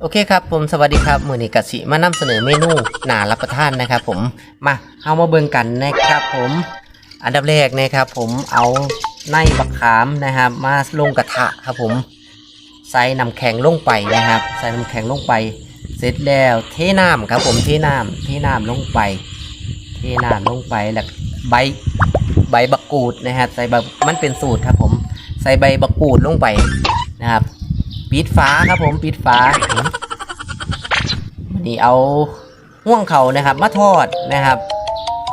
โอเคครับผมสวัสดีครับมือนี้กสิมานำเสนอเมนูหนารับประทานนะครับ ผมมาเอามาเบิ่งกันนะครับ ผมอันดับแรกนะครับ ผมเอาในบักขามนะครับมาลงกระทะครับผมใส่น้ำแข็งลงไปนะครับ ใส่น้ำแข็งลงไป เสร็จแล้วเทน้ำครับผมเทน้ำเทน้ำลงไป เทน้ำลงไปแล้วใบใบบักกูดนะครับใส่ใบมันเป็นสูตรครับผม ใส่ใบบักกูดลงไปนะครับ ปิดฝาครับผมปิดฝาวันนี้เอาห่วงเขานะครับ มาทอดนะครับ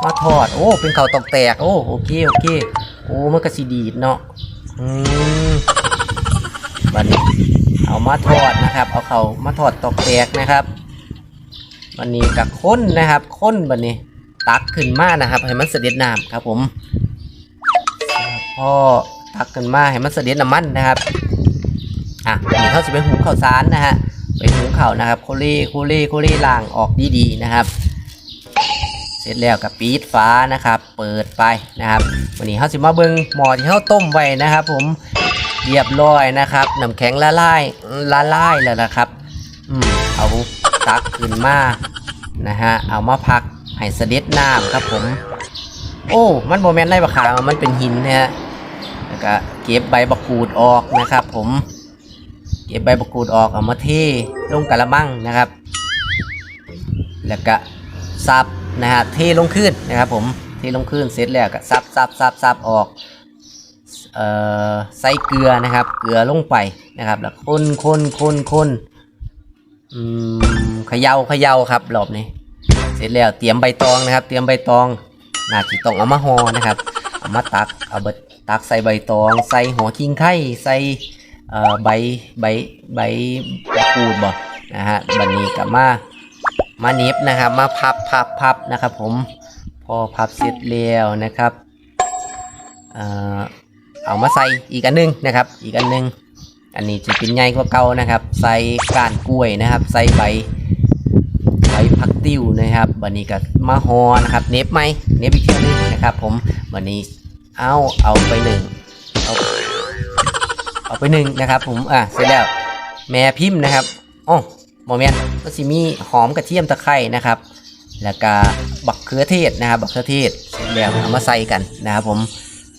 มาทอด โอ้ เป็นเขาตอกแตก โอ้โอเคโอเค โอ้มันก็สีดีดเนาะอืมวันนี้เอามาทอดนะครับ เอาเขามาทอดตอกแตกนะครับวันนี้กับข้นนะครับข้นวันนี้ ตักขึ้นมานะครับ ให้มันเสด็จน้ำครับผมพ่อตักขึ้นมาให้มันเสด็จน้ำมันนะครับ อะนี่เขาจะไปหุงข้าวสารนะฮะไปหุงข้าวนะครับโคเล่โคเล่โคเล่ล่างออกดีๆนะครับ เสร็จแล้วกับปีดฟ้านะครับ เปิดไปนะครับ วันนี้เขาสิมาเบิงหมอที่เขาต้มไว้นะครับ ผมเรียบร้อยนะครับน้ำแข็งละลายละลายแล้วนะครับอืมเอาตักขึ้นมานะฮะเอามาพักให้เสด็จน้ำครับผมโอ้ มันโมเมนต์ไรบะขาวมันเป็นหินนะฮะแล้วก็เก็บใบบักกูดออกนะครับผม เก็บใบบักกูดออกเอามาเทลงกระมังนะครับ แล้วก็ซับนะฮะเทลงขึ้นนะครับ ผมเทลงขึ้นเสร็จแล้วก็ซับซับซับซับออกเอ่อใส่เกลือนะครับ เกลือลงไปนะครับ แล้วคนคนคนคนอืมเขย่าเขย่าครับรอบนี้เสร็จแล้วเตรียมใบตองนะครับ เตรียมใบตองน่าจะต้องเอามาห่อนะครับเอามาตักเอาใบตักใส่ใบตอง ใส่หัวคิงไข่ใส่ ใบใบใบใบกูดบ่นะฮะบันนี้กับมามาเน็บนะครับ มาพับพับพับนะครับ ผมพอพับเสร็จแล้วนะครับเอามาใส่อีกอันหนึงนะครับ อีกอันหนึงอันนี้จะเป็นใหญ่กว่าเก่านะครับ ใส่ก้านกล้วยนะครับ ใส่ใบใบผักติ้วนะครับบันนี้ก็มาหอนะครับ เน็บไหมเน็บอีกทีนึงนะครับ ผมบันนี้เอาเอาไปหนึ่งเอา เอาไปหนึ่งนะครับ ผมอะเสร็จแล้วแม่พิมพ์นะครับอ๋อโมเมนต์ก็สิมีหอมกระเทียมตะไคร่นะครับ แล้วก็บักเขือเทศนะครับ บักเขือเทศเสร็จแล้วเอามาใส่กันนะครับ ผม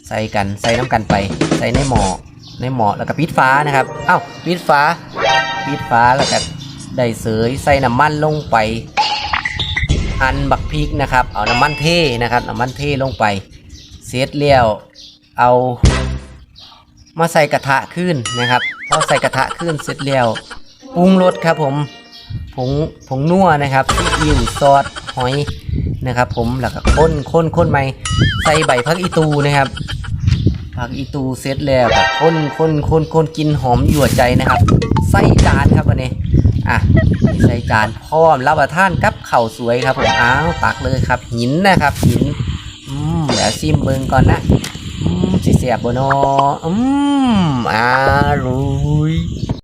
ใส่กันใส่น้ำกันไป ใส่ในหม้อในหม้อแล้วก็ปิดฟ้านะครับเอ้าปิดฟ้าปิดฟ้าแล้วก็ได้เสยใส่น้ำมันลงไปหั่นบักพริกนะครับ เอาน้ำมันเทนะครับน้ำมันเทลงไปเสร็จแล้วเอา มาใส่กระทะขึ้นนะครับพอใส่กระทะขึ้นเสร็จแล้วปรุงรสครับผมผงผงนัวนะครับซีอิ๊วซอสหอยนะครับผมแล้วก็ข้นข้นข้นใหม่ใส่ใบพักอีตูนะครับผักอีตูเสร็จแล้วก็ข้นข้นข้นข้นกินหอมยั่วใจนะครับ ใส่จานครับวันนี้อะใส่จานพร้อมรับประทานกับข้าวสวยครับผมอ้าวตักเลยครับหินนะครับหินอืมเดี๋ยวซิมเบิงก่อนนะอืม สิเสียบบเนออืมอร่อย